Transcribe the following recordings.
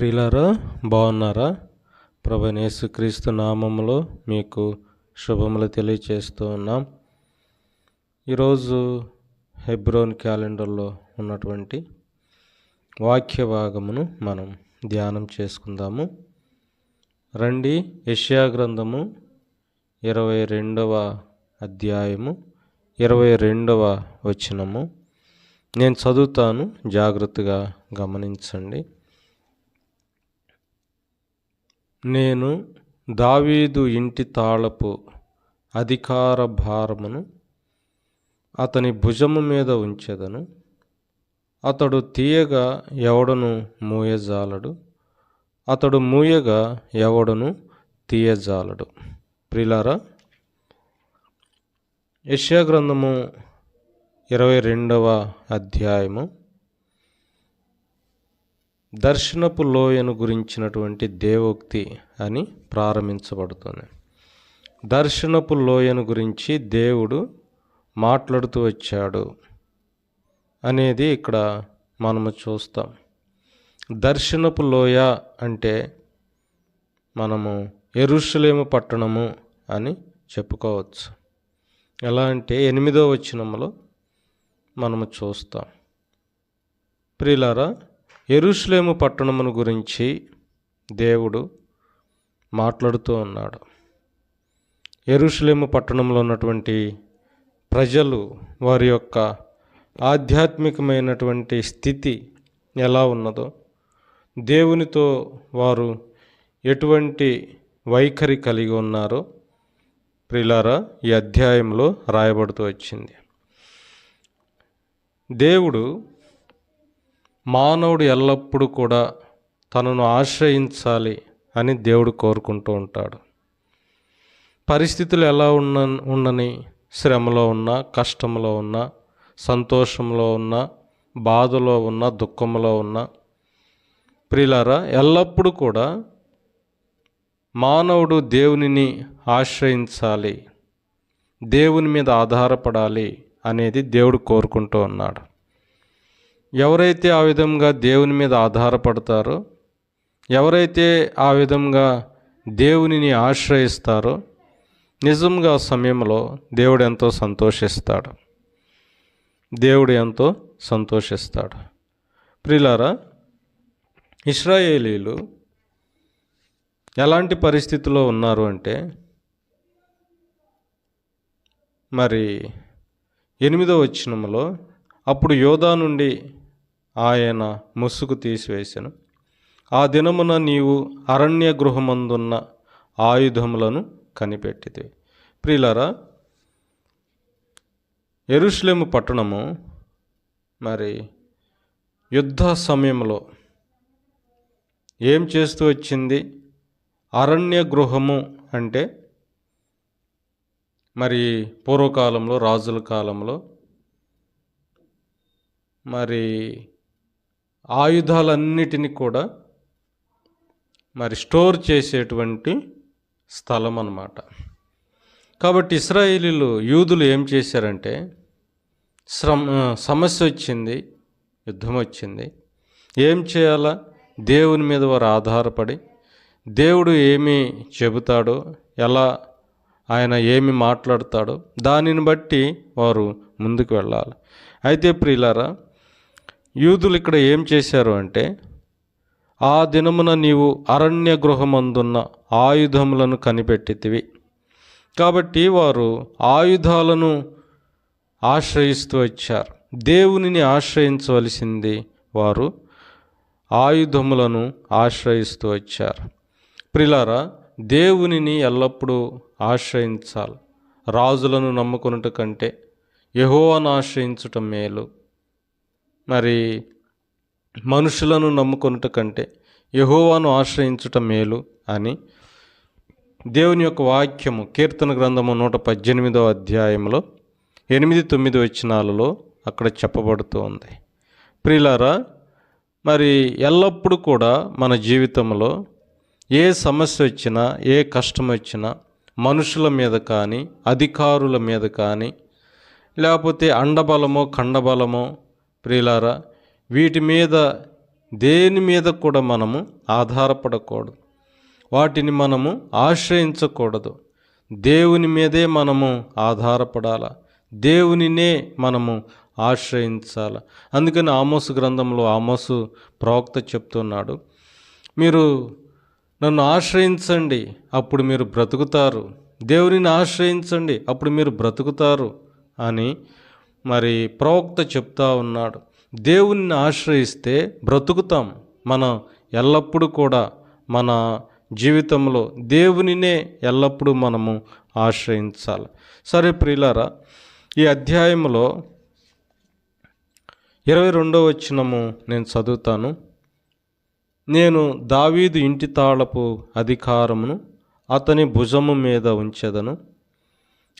ప్రియులారా బాగున్నారా? ప్రభు యేసుక్రీస్తు నామంలో మీకు శుభములు తెలియచేస్తూ ఉన్నాం. ఈరోజు హెబ్రోన్ క్యాలెండర్లో ఉన్నటువంటి వాక్య భాగమును మనం ధ్యానం చేసుకుందాము. రండి యష్యా గ్రంథము ఇరవై రెండవ అధ్యాయము ఇరవై రెండవ వచనము. నేను చదువుతాను జాగ్రత్తగా గమనించండి. నేను దావీదు ఇంటి తాళపు అధికార భారమును అతని భుజము మీద ఉంచెదను. అతడు తీయగా ఎవడను మూయజాలడు. అతడు మూయగా ఎవడను తీయజాలడు. ప్రిలారా యశ్యాగ్రంథము ఇరవై రెండవ అధ్యాయము దర్శనపు లోయను గురించినటువంటి దేవోక్తి అని ప్రారంభించబడుతుంది. దర్శనపు లోయను గురించి దేవుడు మాట్లాడుతూ వచ్చాడు అనేది ఇక్కడ మనము చూస్తాం. దర్శనపు లోయ అంటే మనము ఎరుషులేము పట్టణము అని చెప్పుకోవచ్చు. ఎలా అంటే ఎనిమిదో వచ్చినములో మనము చూస్తాం. ప్రియులారా ఎరుషులేము పట్టణమును గురించి దేవుడు మాట్లాడుతూ ఉన్నాడు. ఎరుషులేము పట్టణంలో ఉన్నటువంటి ప్రజలు వారి యొక్క ఆధ్యాత్మికమైనటువంటి స్థితి ఎలా ఉన్నదో దేవునితో వారు ఎటువంటి వైఖరి కలిగి ఉన్నారో ప్రిలారా ఈ అధ్యాయంలో రాయబడుతూ వచ్చింది. దేవుడు మానవుడు ఎల్లప్పుడూ కూడా తనను ఆశ్రయించాలి అని దేవుడు కోరుకుంటూ ఉంటాడు. పరిస్థితులు ఎలా ఉన్న ఉండని శ్రమలో ఉన్నా కష్టంలో ఉన్నా సంతోషంలో ఉన్నా బాధలో ఉన్నా దుఃఖంలో ఉన్నా ప్రిలారా ఎల్లప్పుడూ కూడా మానవుడు దేవునిని ఆశ్రయించాలి దేవుని మీద ఆధారపడాలి అనేది దేవుడు కోరుకుంటూ ఉన్నాడు. ఎవరైతే ఆ విధంగా దేవుని మీద ఆధారపడతారో ఎవరైతే ఆ విధంగా దేవునిని ఆశ్రయిస్తారో నిజంగా సమయంలో దేవుడు ఎంతో సంతోషిస్తాడు. దేవుడు ఎంతో సంతోషిస్తాడు. ప్రిలారా ఇస్రాయేలీలు ఎలాంటి పరిస్థితిలో ఉన్నారు అంటే మరి ఎనిమిదో వచ్చినములో అప్పుడు యోధా నుండి ఆయన ముసుగు తీసివేశాను. ఆ దినమున నీవు అరణ్య గృహమందున్న ఆయుధములను కనిపెట్టితే ప్రియులరా ఎరుష్లేము పట్టణము మరి యుద్ధ సమయంలో ఏం చేస్తూ వచ్చింది? అరణ్య గృహము అంటే మరి పూర్వకాలంలో రాజుల కాలంలో మరి ఆయుధాలన్నిటినీ కూడా మరి స్టోర్ చేసేటువంటి స్థలం అన్నమాట. కాబట్టి ఇస్రాయేలీలు యూదులు ఏం చేశారంటే శ్రమ సమస్య వచ్చింది యుద్ధం వచ్చింది. ఏం చేయాలా? దేవుని మీద వారు ఆధారపడి దేవుడు ఏమి చెబుతాడో ఎలా ఆయన ఏమి మాట్లాడతాడో దానిని బట్టి వారు ముందుకు వెళ్ళాలి. అయితే ప్రియులారా యూదులు ఇక్కడ ఏం చేశారు అంటే ఆ దినమున నీవు అరణ్య గృహమందున్న ఆయుధములను కనిపెట్టితివి. కాబట్టి వారు ఆయుధాలను ఆశ్రయిస్తూ వచ్చారు. దేవునిని ఆశ్రయించవలసింది వారు ఆయుధములను ఆశ్రయిస్తూ వచ్చారు. ప్రిలారా దేవునిని ఎల్లప్పుడూ ఆశ్రయించాలి. రాజులను నమ్ముకున్నట కంటే యహోవాను ఆశ్రయించటం మేలు. మరి మనుషులను నమ్ముకొనుట కంటే యహోవాను ఆశ్రయించుట మేలు అని దేవుని యొక్క వాక్యము కీర్తన గ్రంథము నూట పద్దెనిమిదవ అధ్యాయంలో ఎనిమిది తొమ్మిది వచ్చినాలలో అక్కడ చెప్పబడుతూ ఉంది ప్రియులారా మరి ఎల్లప్పుడూ కూడా మన జీవితంలో ఏ సమస్య వచ్చినా ఏ కష్టం వచ్చినా మనుషుల మీద కానీ అధికారుల మీద కానీ లేకపోతే అండబలమో ఖండబలమో ప్రియులారా వీటి మీద దేని మీద కూడా మనము ఆధారపడకూడదు. వాటిని మనము ఆశ్రయించకూడదు. దేవుని మీదే మనము ఆధారపడాల. దేవునినే మనము ఆశ్రయించాల. అందుకని ఆమోసు గ్రంథంలో ఆమోసు ప్రవక్త చెప్తున్నాడు మీరు నన్ను ఆశ్రయించండి అప్పుడు మీరు బ్రతుకుతారు. దేవునిని ఆశ్రయించండి అప్పుడు మీరు బ్రతుకుతారు అని మరి ప్రవక్త చెప్తా ఉన్నాడు దేవుణ్ణి ఆశ్రయిస్తే బ్రతుకుతాం. మనం ఎల్లప్పుడూ కూడా మన జీవితంలో దేవునినే ఎల్లప్పుడూ మనము ఆశ్రయించాలి. సరే ప్రియులారా ఈ అధ్యాయంలో ఇరవై రెండవ వచనము నేను చదువుతాను. నేను దావీదు ఇంటి తాళపు అధికారమును అతని భుజము మీద ఉంచెదను.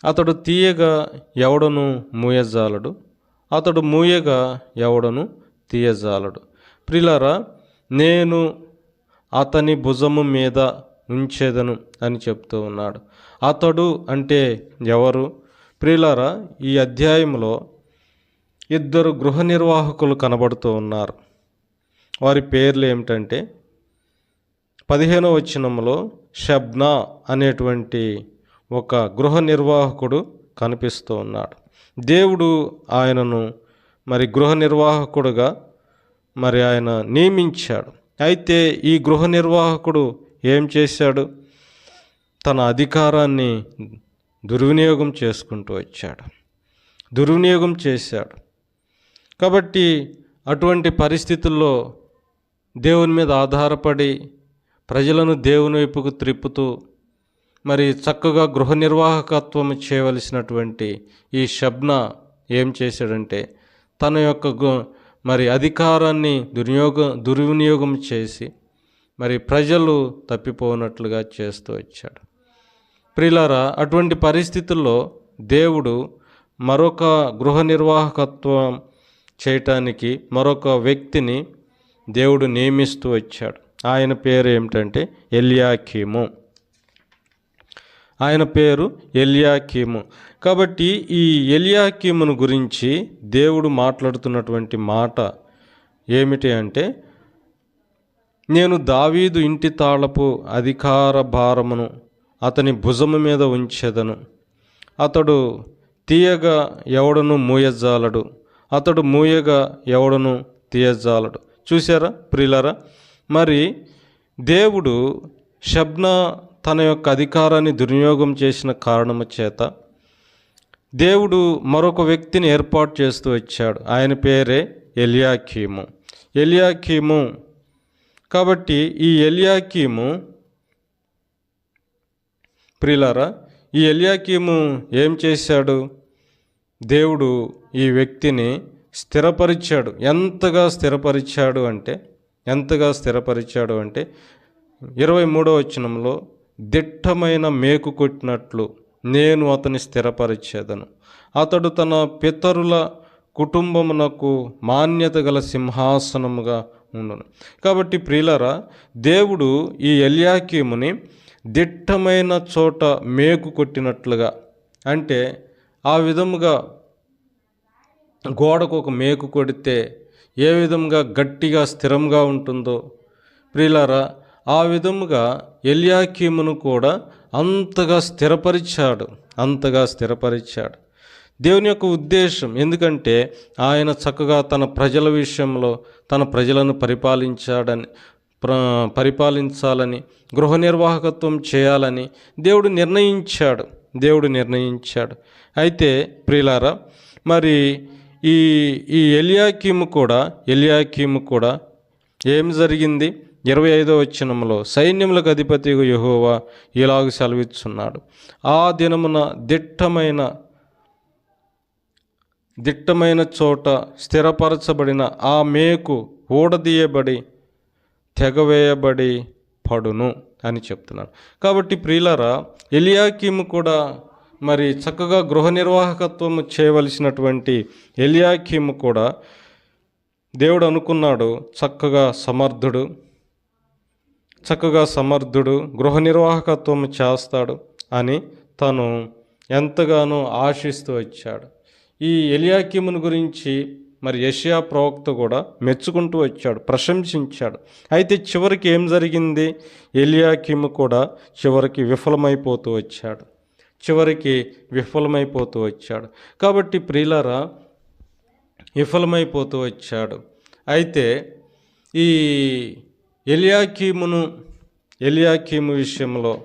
అతడు తీయగా ఎవడను మూయజాలడు? అతడు మూయగా ఎవడను తీయజాలడు? ప్రిలారా నేను అతని భుజము మీద ఉంచేదను అని చెప్తూ ఉన్నాడు. అతడు అంటే ఎవరు? ప్రిలారా ఈ అధ్యాయంలో ఇద్దరు గృహ నిర్వాహకులు కనబడుతూ ఉన్నారు. వారి పేర్లు ఏమిటంటే పదిహేనో వచనంలో షబ్నా అనేటువంటి ఒక గృహ నిర్వాహకుడు కనిపిస్తూ ఉన్నాడు. దేవుడు ఆయనను మరి గృహ నిర్వాహకుడుగా మరి ఆయన నియమించాడు. అయితే ఈ గృహ నిర్వాహకుడు ఏం చేశాడు? తన అధికారాన్ని దుర్వినియోగం చేసుకుంటూ వచ్చాడు. దుర్వినియోగం చేశాడు. కాబట్టి అటువంటి పరిస్థితుల్లో దేవుని మీద ఆధారపడి ప్రజలను దేవుని వైపుకు త్రిప్పుతూ మరి చక్కగా గృహ నిర్వాహకత్వం చేయవలసినటువంటి ఈ షబ్న ఏం చేశాడంటే తన యొక్క గు- మరి అధికారాన్ని దుర్యోగ దుర్వినియోగం చేసి మరి ప్రజలు తప్పిపోనట్లుగా చేస్తూ వచ్చాడు. ప్రిలారా అటువంటి పరిస్థితుల్లో దేవుడు మరొక గృహ నిర్వాహకత్వం చేయటానికి మరొక వ్యక్తిని దేవుడు నియమిస్తూ వచ్చాడు. ఆయన పేరు ఏమిటంటే ఎలియాకీము. ఆయన పేరు ఎలియాకీము. కాబట్టి ఈ ఎలియాకీమును గురించి దేవుడు మాట్లాడుతున్నటువంటి మాట ఏమిటి అంటే నేను దావీదు ఇంటి తాళపు అధికార భారమును అతని భుజము మీద ఉంచెదను. అతడు తీయగా ఎవడను మూయజాలడు. అతడు మూయగా ఎవడను తీయజాలడు. చూసారా ప్రిలరా మరి దేవుడు షబ్నా తన యొక్క అధికారాన్ని దుర్వినియోగం చేసిన కారణము చేత దేవుడు మరొక వ్యక్తిని ఏర్పాటు చేస్తూ వచ్చాడు. ఆయన పేరే ఎలియాకీము. ఎలియాకీము కాబట్టి ఈ ఎలియాకీము ప్రిలారా ఈ ఎలియాకీము ఏం చేశాడు? దేవుడు ఈ వ్యక్తిని స్థిరపరిచాడు. ఎంతగా స్థిరపరిచాడు అంటే ఎంతగా స్థిరపరిచాడు అంటే ఇరవై మూడో వచనంలో దిట్టమైన మేకు కొట్టినట్లు నేను అతని స్థిరపరిచేదను. అతడు తన పితరుల కుటుంబమునకు మాన్యత గల సింహాసనముగా ఉండను. కాబట్టి ప్రియులరా దేవుడు ఈ ఎల్యాకీముని దిట్టమైన చోట మేకు కొట్టినట్లుగా అంటే ఆ విధముగా గోడకు ఒక మేకు కొడితే ఏ విధంగా గట్టిగా స్థిరంగా ఉంటుందో ప్రియులారా ఆ విధముగా ఎల్యాకీమును కూడా అంతగా స్థిరపరిచాడు అంతగా స్థిరపరిచాడు. దేవుని యొక్క ఉద్దేశం ఎందుకంటే ఆయన చక్కగా తన ప్రజల విషయంలో తన ప్రజలను పరిపాలించాడని ప్ర పరిపాలించాలని గృహ నిర్వాహకత్వం చేయాలని దేవుడు నిర్ణయించాడు దేవుడు నిర్ణయించాడు. అయితే ప్రియులారా మరి ఈ ఈ ఎలియాకీము కూడా ఎలియాకీము కూడా ఏం జరిగింది? ఇరవై ఐదో వచ్చినములో సైన్యములకు అధిపతి యహోవా ఇలాగ సెలవిస్తున్నాడు ఆ దినమున దిట్టమైన దిట్టమైన చోట స్థిరపరచబడిన ఆ మేకు ఊడదీయబడి తెగవేయబడి పడును అని చెప్తున్నాడు. కాబట్టి ప్రియులరా ఎలియాకీము కూడా మరి చక్కగా గృహ నిర్వాహకత్వం చేయవలసినటువంటి ఎలియాకీము కూడా దేవుడు అనుకున్నాడు చక్కగా సమర్థుడు. చక్కగా సమర్థుడు గృహ నిర్వాహకత్వం చేస్తాడు అని తను ఎంతగానో ఆశిస్తూ వచ్చాడు. ఈ ఎలియాకిమును గురించి మరి యషియా ప్రవక్త కూడా మెచ్చుకుంటూ వచ్చాడు ప్రశంసించాడు. అయితే చివరికి ఏం జరిగింది? ఎలియాకిము కూడా చివరికి విఫలమైపోతూ వచ్చాడు. చివరికి విఫలమైపోతూ వచ్చాడు. కాబట్టి ప్రియులరా విఫలమైపోతూ వచ్చాడు. అయితే ఈ ఎలియాకీమును ఎలియాకీము విషయంలో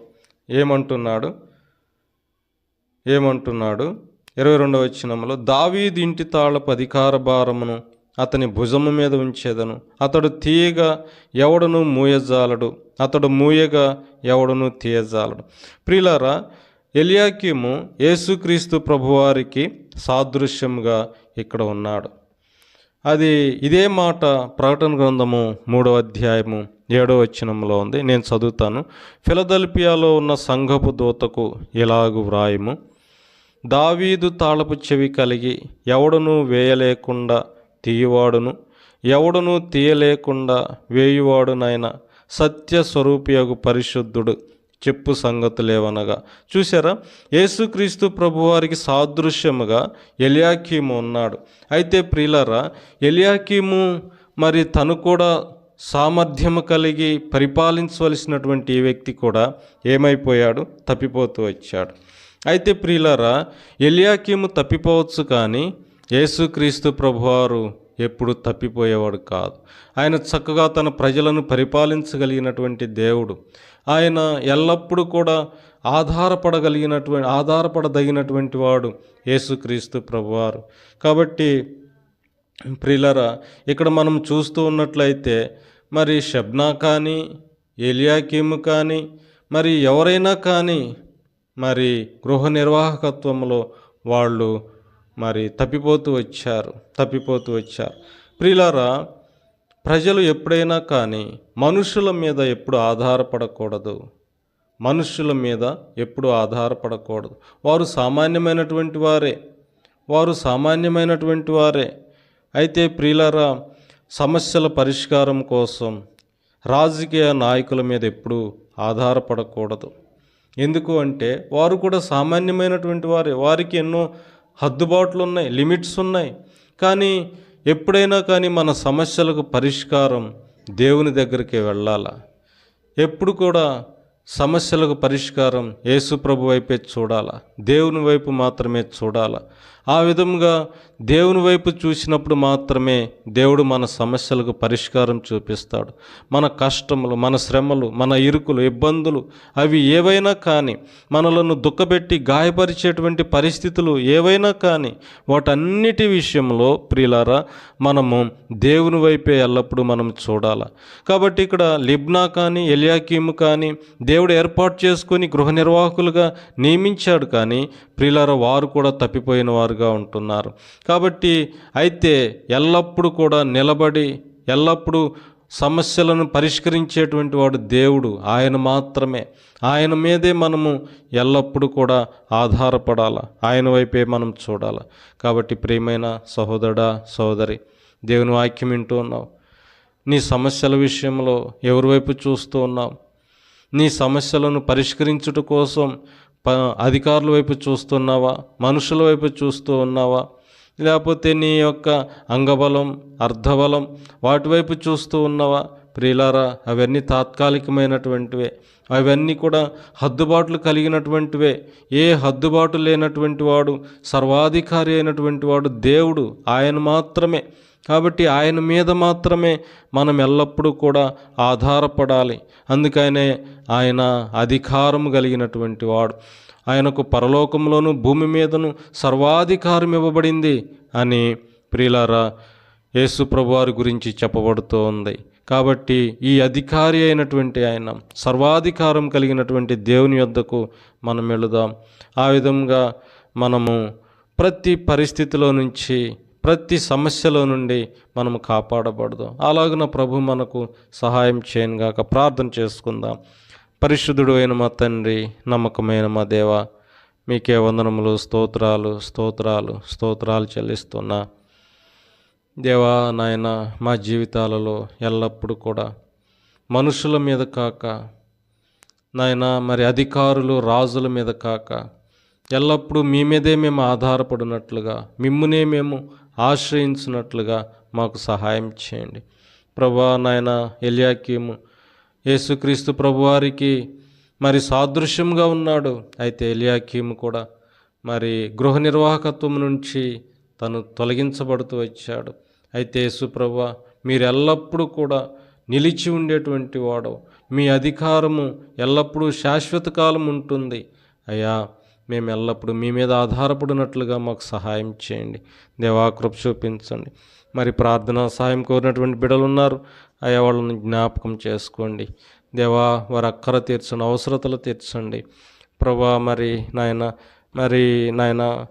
ఏమంటున్నాడు? ఏమంటున్నాడు? ఇరవై రెండవ వచ్చినంలో దావీది ఇంటి తాళపు అధికార భారమును అతని భుజము మీద ఉంచేదను. అతడు తీయగా ఎవడను మూయజాలడు. అతడు మూయగా ఎవడను తీయజాలడు. ప్రియులారా ఎలియాకీము యేసుక్రీస్తు ప్రభువారికి సాదృశ్యంగా ఇక్కడ ఉన్నాడు. అది ఇదే మాట ప్రకటన గ్రంథము మూడవ అధ్యాయము ఏడవ వచనంలో ఉంది. నేను చదువుతాను. ఫిలదల్పియాలో ఉన్న సంఘపు దూతకు ఇలాగు వ్రాయము. దావీదు తాళపు చెవి కలిగి ఎవడను వేయలేకుండా తీయవాడును. ఎవడను తీయలేకుండా వేయువాడునైన సత్య స్వరూపియగు పరిశుద్ధుడు చెప్పు సంగతులేవనగా చూసారా యేసుక్రీస్తు ప్రభువారికి సాదృశ్యముగా ఎలియాకీము ఉన్నాడు. అయితే ప్రియులరా ఎలియాకీము మరి తను కూడా సామర్థ్యము కలిగి పరిపాలించవలసినటువంటి ఈ వ్యక్తి కూడా ఏమైపోయాడు? తప్పిపోతూ వచ్చాడు. అయితే ప్రియులరా ఎలియాకీము తప్పిపోవచ్చు కానీ యేసుక్రీస్తు ప్రభువారు ఎప్పుడు తప్పిపోయేవాడు కాదు. ఆయన చక్కగా తన ప్రజలను పరిపాలించగలిగినటువంటి దేవుడు. ఆయన ఎల్లప్పుడూ కూడా ఆధారపడగలిగినటువంటి ఆధారపడదగినటువంటి వాడు యేసుక్రీస్తు ప్రభువారు. కాబట్టి ప్రిలరా ఇక్కడ మనం చూస్తూ ఉన్నట్లయితే మరి షబ్నా కానీ ఎలియాకీము కానీ మరి ఎవరైనా కానీ మరి గృహ నిర్వాహకత్వంలో వాళ్ళు మరి తప్పిపోతూ వచ్చారు తప్పిపోతూ వచ్చారు. ప్రియులారా ప్రజలు ఎప్పుడైనా కానీ మనుషుల మీద ఎప్పుడు ఆధారపడకూడదు. మనుషుల మీద ఎప్పుడు ఆధారపడకూడదు. వారు సామాన్యమైనటువంటి వారే. వారు సామాన్యమైనటువంటి వారే. అయితే ప్రియులరా సమస్యల పరిష్కారం కోసం రాజకీయ నాయకుల మీద ఎప్పుడూ ఆధారపడకూడదు. ఎందుకు అంటే వారు కూడా సామాన్యమైనటువంటి వారే. వారికి ఎన్నో హద్దుబాట్లు ఉన్నాయి లిమిట్స్ ఉన్నాయి కానీ ఎప్పుడైనా కానీ మన సమస్యలకు పరిష్కారం దేవుని దగ్గరికి వెళ్ళాలా? ఎప్పుడు కూడా సమస్యలకు పరిష్కారం యేసు ప్రభు వైపే చూడాలా? దేవుని వైపు మాత్రమే చూడాలా? ఆ విధంగా దేవుని వైపు చూసినప్పుడు మాత్రమే దేవుడు మన సమస్యలకు పరిష్కారం చూపిస్తాడు. మన కష్టములు మన శ్రమలు మన ఇరుకులు ఇబ్బందులు అవి ఏవైనా కానీ మనలను దుఃఖపెట్టి గాయపరిచేటువంటి పరిస్థితులు ఏవైనా కానీ వాటన్నిటి విషయంలో ప్రియులారా మనము దేవుని వైపే ఎల్లప్పుడూ మనం చూడాలి. కాబట్టి ఇక్కడ లిబ్నా కానీ ఎలియాకీము కానీ దేవుడు ఏర్పాటు చేసుకొని గృహ నిర్వాహకులుగా నియమించాడు కానీ ప్రియులారా వారు కూడా తప్పిపోయిన వారు వారుగా ఉంటున్నారు. కాబట్టి అయితే ఎల్లప్పుడూ కూడా నిలబడి ఎల్లప్పుడూ సమస్యలను పరిష్కరించేటువంటి వాడు దేవుడు ఆయన మాత్రమే. ఆయన మీదే మనము ఎల్లప్పుడూ కూడా ఆధారపడాల. ఆయన వైపే మనం చూడాలి. కాబట్టి ప్రియమైన సహోదరా సహోదరి దేవుని వాక్యం వింటూ ఉన్నావు. నీ సమస్యల విషయంలో ఎవరి వైపు చూస్తూ ఉన్నావు? నీ సమస్యలను పరిష్కరించుట కోసం ప అధికారుల వైపు చూస్తున్నావా? మనుషుల వైపు చూస్తూ ఉన్నావా? లేకపోతే నీ యొక్క అంగబలం అర్ధబలం వాటి వైపు చూస్తూ ఉన్నావా? ప్రియులారా అవన్నీ తాత్కాలికమైనటువంటివే. అవన్నీ కూడా హద్దుబాట్లు కలిగినటువంటివే. ఏ హద్దుబాటు లేనటువంటి వాడు సర్వాధికారి అయినటువంటి వాడు దేవుడు ఆయన మాత్రమే. కాబట్టి ఆయన మీద మాత్రమే మనం ఎల్లప్పుడూ కూడా ఆధారపడాలి. అందుకనే ఆయన అధికారం కలిగినటువంటి వాడు. ఆయనకు పరలోకంలోను భూమి మీదను సర్వాధికారం ఇవ్వబడింది అని ప్రియులారా యేసు ప్రభువారి గురించి చెప్పబడుతూ ఉంది. కాబట్టి ఈ అధికారి అయినటువంటి ఆయన సర్వాధికారం కలిగినటువంటి దేవుని యొద్దకు మనం వెళుదాం. ఆ విధంగా మనము ప్రతి పరిస్థితిలో నుంచి ప్రతి సమస్యలో నుండి మనము కాపాడబడదు. అలాగున ప్రభు మనకు సహాయం చేయనుగాక ప్రార్థన చేసుకుందాం. పరిశుద్ధుడు అయిన మా తండ్రి నమ్మకమైన మా దేవ మీకే వందనములు స్తోత్రాలు స్తోత్రాలు స్తోత్రాలు చెల్లిస్తున్నా. దేవా నాయన మా జీవితాలలో ఎల్లప్పుడూ కూడా మనుషుల మీద కాక నాయన మరి అధికారులు రాజుల మీద కాక ఎల్లప్పుడూ మీ మీదే మేము ఆధారపడినట్లుగా మిమ్మునే మేము ఆశ్రయించినట్లుగా మాకు సహాయం చేయండి. ప్రభా నాయన ఎలియాకీము యేసుక్రీస్తు ప్రభువారికి మరి సాదృశ్యంగా ఉన్నాడు. అయితే ఎలియాకీము కూడా మరి గృహ నిర్వాహకత్వం నుంచి తను తొలగించబడుతూ వచ్చాడు. అయితే యేసుప్రభ మీరు ఎల్లప్పుడూ కూడా నిలిచి ఉండేటువంటి వాడు. మీ అధికారము ఎల్లప్పుడూ శాశ్వత కాలం ఉంటుంది. అయ్యా మేము ఎల్లప్పుడూ మీ మీద ఆధారపడినట్లుగా మాకు సహాయం చేయండి. దేవాకృప చూపించండి. మరి ప్రార్థన సహాయం కోరినటువంటి బిడలు ఉన్నారు. అయ్యా వాళ్ళని జ్ఞాపకం చేసుకోండి. దేవా వారి అక్కర తీర్చండి అవసరతలు తీర్చండి. ప్రభా మరి నాయన మరి నాయన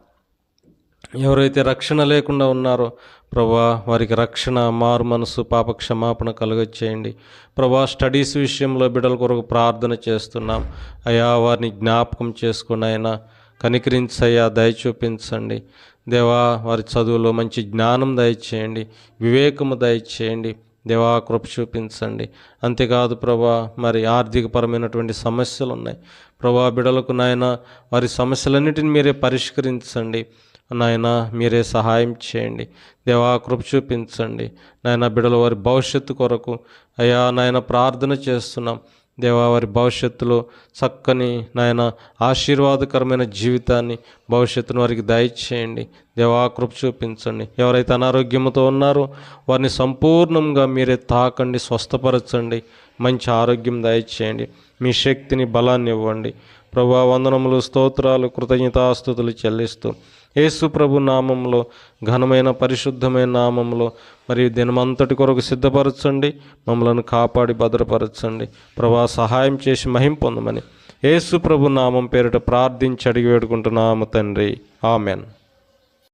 ఎవరైతే రక్షణ లేకుండా ఉన్నారో ప్రభా వారికి రక్షణ మారు మనసు పాప క్షమాపణ కలుగచ్చేయండి ప్రభా స్టడీస్ విషయంలో బిడ్డల కొరకు ప్రార్థన చేస్తున్నాం. అయా వారిని జ్ఞాపకం చేసుకుని ఆయన కనికరించయ్యా దయ చూపించండి దేవా వారి చదువులో మంచి జ్ఞానం దయచేయండి. వివేకము దయచేయండి. దేవా కృప చూపించండి. అంతేకాదు ప్రభా మరి ఆర్థికపరమైనటువంటి సమస్యలు ఉన్నాయి ప్రభా బిడలకు నాయన వారి సమస్యలన్నిటిని మీరే పరిష్కరించండి. నాయన మీరే సహాయం చేయండి. దేవా కృప చూపించండి. నాయన బిడల వారి భవిష్యత్తు కొరకు అయ్యా నాయన ప్రార్థన చేస్తున్నాం. దేవా వారి భవిష్యత్తులో చక్కని నాయన ఆశీర్వాదకరమైన జీవితాన్ని భవిష్యత్తును వారికి దయచేయండి. దేవా కృప చూపించండి. ఎవరైతే అనారోగ్యంతో ఉన్నారో వారిని సంపూర్ణంగా మీరే తాకండి స్వస్థపరచండి. మంచి ఆరోగ్యం దయచేయండి. మీ శక్తిని బలాన్ని ఇవ్వండి. ప్రభా వందనములు స్తోత్రాలు కృతజ్ఞతాస్తుతులు చెల్లిస్తూ యేసు ప్రభు నామంలో ఘనమైన పరిశుద్ధమైన నామంలో మరియు దినమంతటి కొరకు సిద్ధపరచండి మమ్మలను కాపాడి భద్రపరచండి. ప్రభా సహాయం చేసి మహిం పొందమని యేసు ప్రభు నామం పేరిట ప్రార్థించి అడిగి వేడుకుంటున్నాము తండ్రి. ఆమెన్.